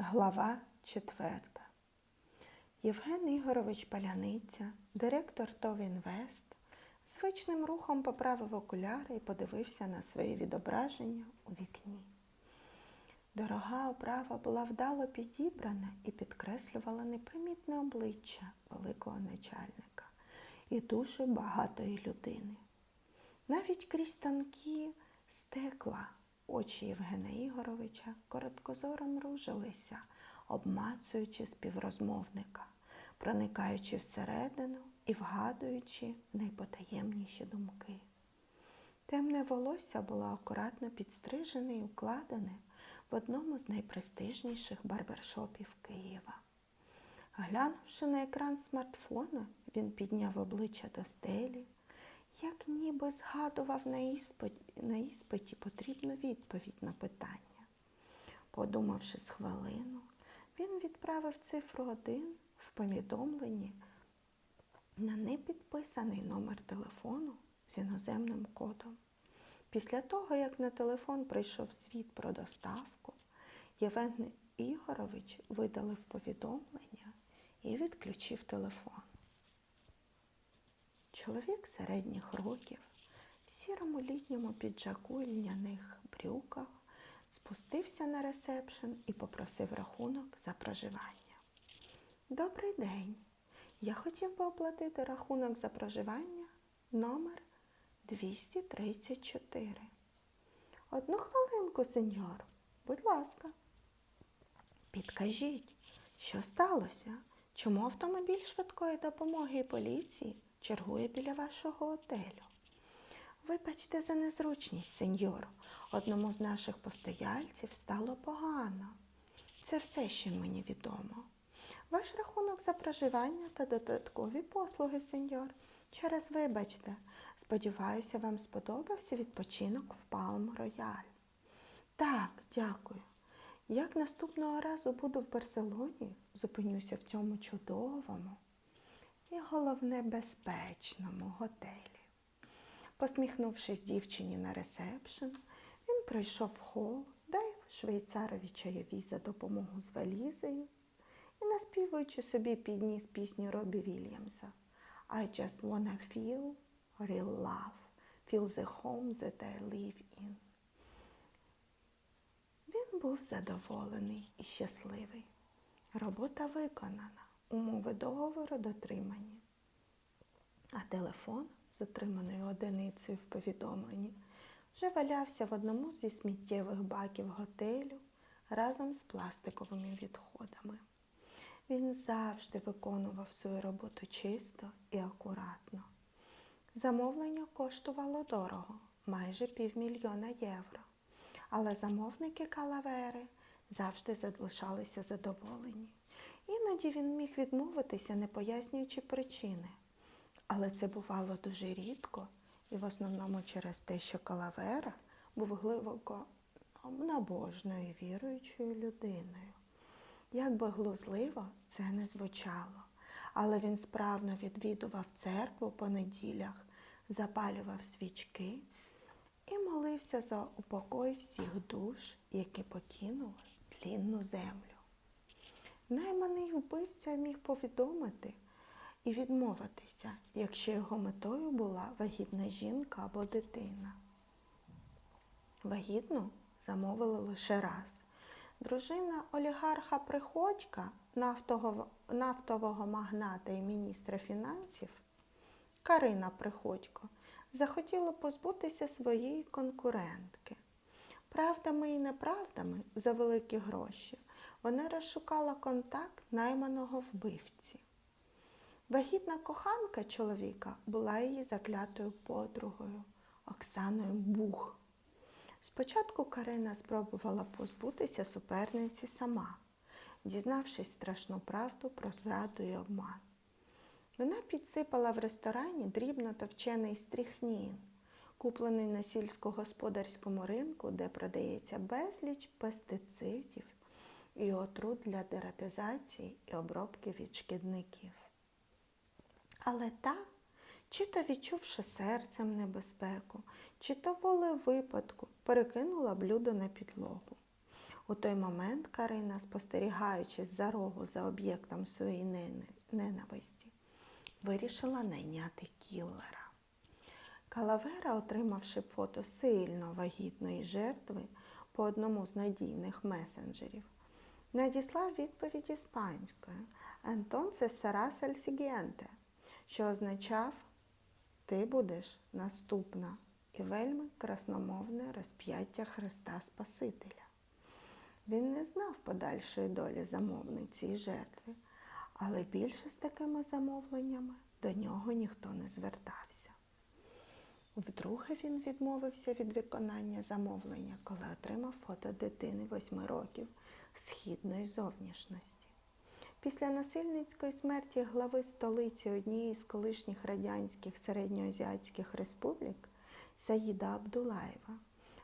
Глава 4. Євген Ігорович Паляниця, директор ТОВ «Інвест», звичним рухом поправив окуляри і подивився на своє відображення у вікні. Дорога оправа була вдало підібрана і підкреслювала непримітне обличчя великого начальника і дуже багатої людини. Навіть крізь тонкі стекла очі Євгена Ігоровича короткозоро мружилися, обмацуючи співрозмовника, проникаючи всередину і вгадуючи найпотаємніші думки. Темне волосся було акуратно підстрижене і укладене в одному з найпрестижніших барбершопів Києва. Глянувши на екран смартфона, він підняв обличчя до стелі, як ніби згадував на іспиті, на іспиті потрібну відповідь на питання. Подумавши з хвилину, він відправив цифру один в повідомленні на непідписаний номер телефону з іноземним кодом. Після того, як на телефон прийшов світ про доставку, Євген Ігорович видалив повідомлення і відключив телефон. Чоловік середніх років в сірому літньому піджаку і льняних брюках спустився на ресепшн і попросив рахунок за проживання. Добрий день. Я хотів би оплатити рахунок за проживання номер 234. Одну хвилинку, сеньор, будь ласка. Підкажіть, що сталося? Чому автомобіль швидкої допомоги і поліції чергує біля вашого готелю? Вибачте за незручність, сеньор. Одному з наших постояльців стало погано. Це все, що мені відомо. Ваш рахунок за проживання та додаткові послуги, сеньор. Через вибачте, сподіваюся, вам сподобався відпочинок в Палм Рояль. Так, дякую. Як наступного разу буду в Барселоні, зупинюся в цьому чудовому і головне безпечному готелі. Посміхнувшись дівчині на ресепшн, він пройшов в хол, дав швейцарові чайові за допомогу з валізею і, наспівуючи собі, підніс пісню Робі Вільямса I just wanna feel real love, feel the home that I live in. Він був задоволений і щасливий. Робота виконана, умови договору дотримані. А телефон з отриманою одиницею в повідомленні вже валявся в одному зі сміттєвих баків готелю разом з пластиковими відходами. Він завжди виконував свою роботу чисто і акуратно. Замовлення коштувало дорого, майже півмільйона євро. Але замовники калавери завжди залишалися задоволені. Іноді він міг відмовитися, не пояснюючи причини. Але це бувало дуже рідко і в основному через те, що калавера був глибоко набожною віруючою людиною. Як би глузливо це не звучало, але він справно відвідував церкву по неділях, запалював свічки і молився за упокой всіх душ, які покинули тлінну землю. Найманий вбивця міг повідомити і відмовитися, якщо його метою була вагітна жінка або дитина. Вагітну замовили лише раз. Дружина олігарха Приходька, нафтового, магната і міністра фінансів Карина Приходько, захотіла позбутися своєї конкурентки. Правдами і неправдами за великі гроші вона розшукала контакт найманого вбивці. Вагітна коханка чоловіка була її заклятою подругою Оксаною Бух. Спочатку Карина спробувала позбутися суперниці сама, дізнавшись страшну правду про зраду і обман. Вона підсипала в ресторані дрібно товчений стріхнін, куплений на сільськогосподарському ринку, де продається безліч пестицидів і отрут для дератизації і обробки від шкідників. Але та, чи то відчувши серцем небезпеку, чи то волею випадку, перекинула блюдо на підлогу. У той момент Карина, спостерігаючи за рогу за об'єктом своєї ненависті, вирішила найняти кіллера. Калавера, отримавши фото сильно вагітної жертви по одному з надійних месенджерів, надіслав відповідь іспанською «Entonces serás el siguiente», що означав «Ти будеш наступна» і вельми красномовне розп'яття Христа Спасителя. Він не знав подальшої долі замовниці і жертви, але більше з такими замовленнями до нього ніхто не звертався. Вдруге він відмовився від виконання замовлення, коли отримав фото дитини 8 років східної зовнішності. Після насильницької смерті глави столиці однієї з колишніх радянських середньоазіатських республік Саїда Абдулаєва,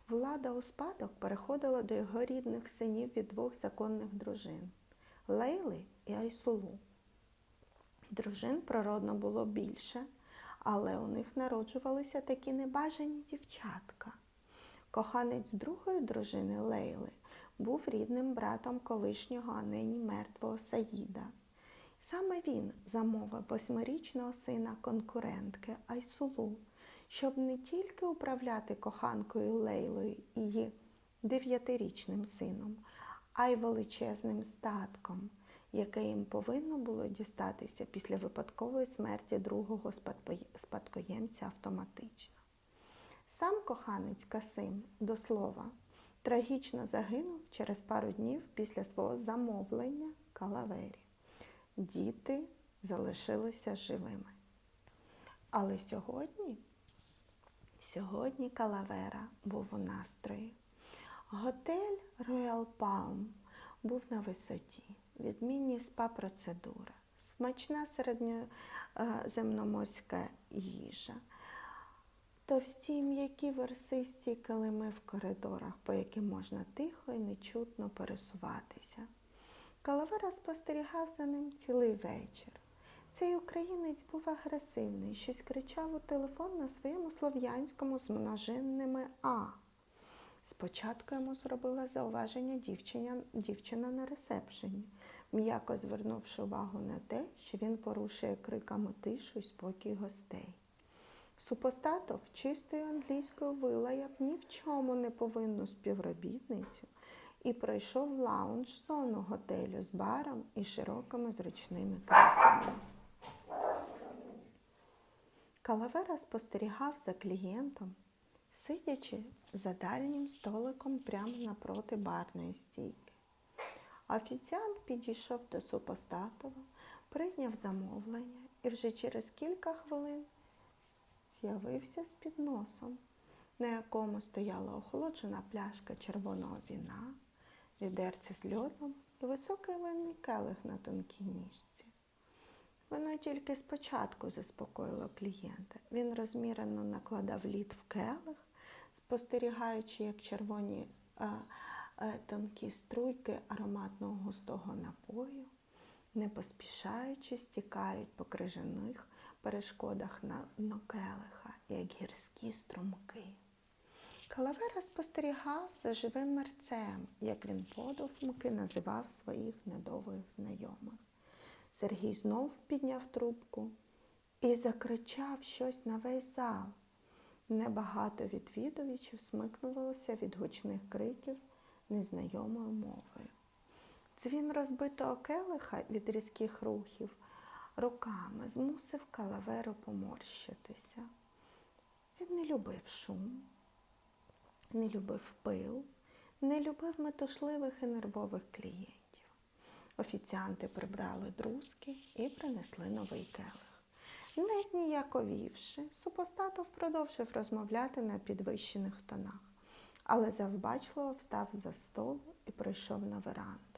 влада у спадок переходила до його рідних синів від двох законних дружин Лейли і Айсулу. Дружин природно було більше, але у них народжувалися такі небажані дівчатка. Коханець другої дружини Лейли був рідним братом колишнього, а нині мертвого Саїда. Саме він замовив восьмирічного сина конкурентки Айсулу, щоб не тільки управляти коханкою Лейлою і її дев'ятирічним сином, а й величезним статком, яке їм повинно було дістатися після випадкової смерті другого спадкоємця автоматично. Сам коханець Касим, до слова, трагічно загинув через пару днів після свого замовлення калавері. Діти залишилися живими. Але сьогодні, сьогодні Калавера був у настрої. Готель Royal Palm був на висоті, відмінні спа-процедури, смачна середньоземноморська їжа, товсті м'які версисті килими в коридорах, по яким можна тихо і нечутно пересуватися. Калавера спостерігав за ним цілий вечір. Цей українець був агресивний, щось кричав у телефон на своєму слов'янському з множинними А. Спочатку йому зробила зауваження дівчиня, дівчина на ресепшені, м'яко звернувши увагу на те, що він порушує криками тишу й спокій гостей. Супостатов чистою англійською вилаяв ні в чому не повинну співробітницю і пройшов в лаунж-зону готелю з баром і широкими зручними кріслами. Калавера спостерігав за клієнтом, сидячи за дальнім столиком прямо напроти барної стійки. Офіціант підійшов до супостатова, прийняв замовлення і вже через кілька хвилин з'явився з підносом, на якому стояла охолоджена пляшка червоного віна, відерце з льодом і високий винний келих на тонкій ніжці. Воно тільки спочатку заспокоїло клієнта. Він розмірено накладав лід в келих, спостерігаючи, як червоні е, е, тонкі струйки ароматного густого напою, не поспішаючи, стікають по крижаних перешкодах на дно келиха, як гірські струмки. Калавера спостерігав за живим мерцем, як він подумки називав своїх недовгих знайомих. Сергій знов підняв трубку і закричав щось на весь зал. Небагато відвідувачів смикнувалося від гучних криків незнайомою мовою. Дзвін розбитого келиха від різких рухів руками змусив калаверу поморщитися. Він не любив шум, не любив пил, не любив метушливих і нервових клієнтів. Офіціанти прибрали друзки і принесли новий келих. Не зніяковівши, супостатов продовжив розмовляти на підвищених тонах, але завбачливо встав за столу і прийшов на веранду.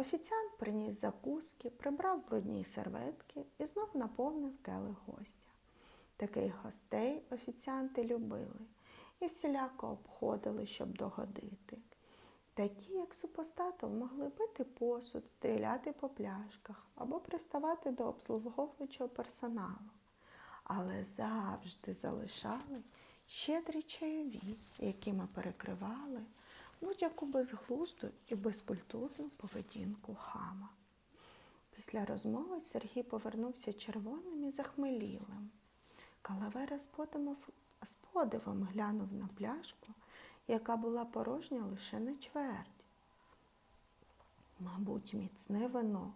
Офіціант приніс закуски, прибрав брудні серветки і знов наповнив келих гостя. Таких гостей офіціанти любили і всіляко обходили, щоб догодити. Такі, як супостатов, могли бити посуд, стріляти по пляшках або приставати до обслуговуючого персоналу, але завжди залишали щедрі чайові, якими перекривали будь-яку безглузду і безкультурну поведінку хама. Після розмови Сергій повернувся червоним і захмелілим. Калавера з подивом, глянув на пляшку, яка була порожня лише на чверть. Мабуть, міцне вино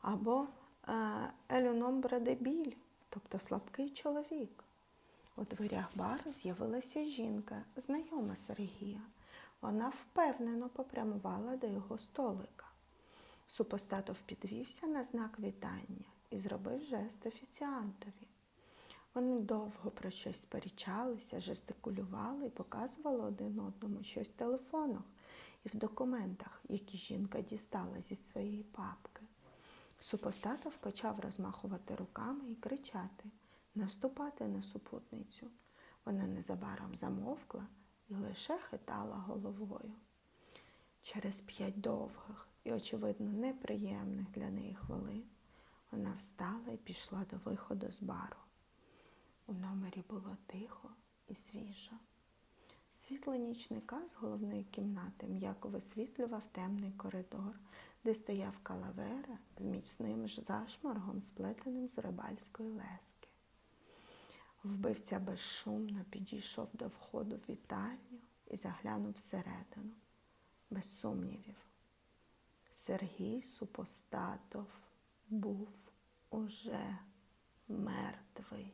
або е, елюномбре дебіль, тобто слабкий чоловік. У дверях бару з'явилася жінка, знайома Сергія. Вона впевнено попрямувала до його столика. Супостатов підвівся на знак вітання і зробив жест офіціантові. Вони довго про щось сперечалися, жестикулювали і показували один одному щось в телефонах і в документах, які жінка дістала зі своєї папки. Супостатов почав розмахувати руками і кричати, наступати на супутницю. Вона незабаром замовкла і лише хитала головою. Через п'ять довгих і, очевидно, неприємних для неї хвилин вона встала і пішла до виходу з бару. У номері було тихо і свіжо. Світло нічника з головної кімнати м'яко висвітлював темний коридор, де стояв калавера з міцним зашморгом, сплетеним з рибальської лески. Вбивця безшумно підійшов до входу в вітальню і заглянув всередину, без сумнівів. Сергій Супостатов був уже мертвий.